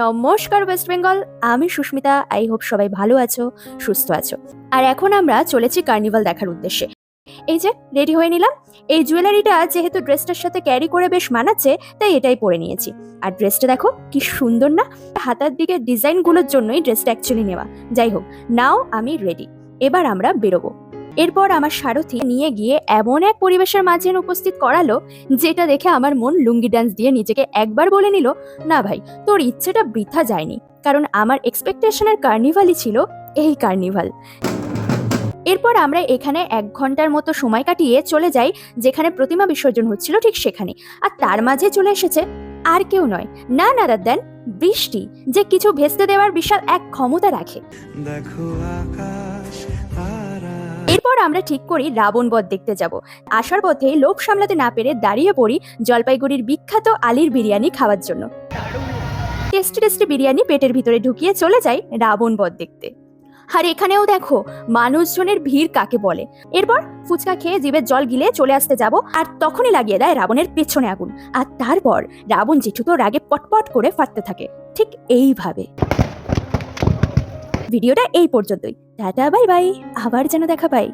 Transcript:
নমস্কার ওয়েস্ট বেঙ্গল আমি Susmita. I hope সবাই ভালো আছো, সুস্থ আছো। আর এখন আমরা চলেছি কার্নিভাল দেখার উদ্দেশ্যে। এই যে রেডি হয়ে নিলাম। এই জুয়েলারিটা যেহেতু ড্রেসটার সাথে ক্যারি করে বেশ মানাচ্ছে, তাই এটাই পরে নিয়েছি। আর ড্রেসটা দেখো, কি সুন্দর না? হাতার দিকে ডিজাইনগুলোর জন্যই ড্রেসটা অ্যাকচুয়ালি নেওয়া। যাই হোক নাও আমি রেডি এবার আমরা বেরোবো। এরপর আমার সারথি নিয়ে গিয়ে এমন এক পরিবেশের মাঝে উপস্থিত করালো, যেটা দেখে আমার মন লুঙ্গি ডান্স দিয়ে নিজেকে একবার বলে নিল, না ভাই, তোর ইচ্ছেটা বৃথা যায়নি। কারণ আমার এক্সপেকটেশনের কার্নিভালই ছিল এই কার্নিভাল এরপর আমরা এখানে এক ঘণ্টার মতো সময় কাটিয়ে চলে যাই, যেখানে প্রতিমা বিসর্জন হচ্ছিল ঠিক সেখানে। আর তার মাঝে চলে এসেছে আর কেউ নয়। না না দেন বৃষ্টি, যে কিছু ভেস্তে দেওয়ার বিশাল এক ক্ষমতা রাখে। দেখো আকাশ এরপর আমরা ঠিক করি রাবণ বধ দেখতে যাব। আসার পথে লোভ সামলাতে না পেরে দাঁড়িয়ে পড়ি জলপাইগুড়ির বিখ্যাত আলির বিরিয়ানি খাওয়ার জন্য। টেস্টি টেস্টি বিরিয়ানি পেটের ভিতরে ঢুকিয়ে চলে যাই রাবণ বধ দেখতে। আর এখানেও দেখো, মানুষজনের ভিড় কাকে বলে? এরপর ফুচকা খেয়ে জিভের জল গিলে চলে আসতে যাব আর তখনই লাগিয়ে দেয় রাবণের পেছনে আগুন। আর তারপর রাবণ জেঠু তো রাগে পটপট করে ফাটতে থাকে। ঠিক এইভাবে। ভিডিওটা এই পর্যন্তই। Tata bye bye. আবার যেন দেখা পাই।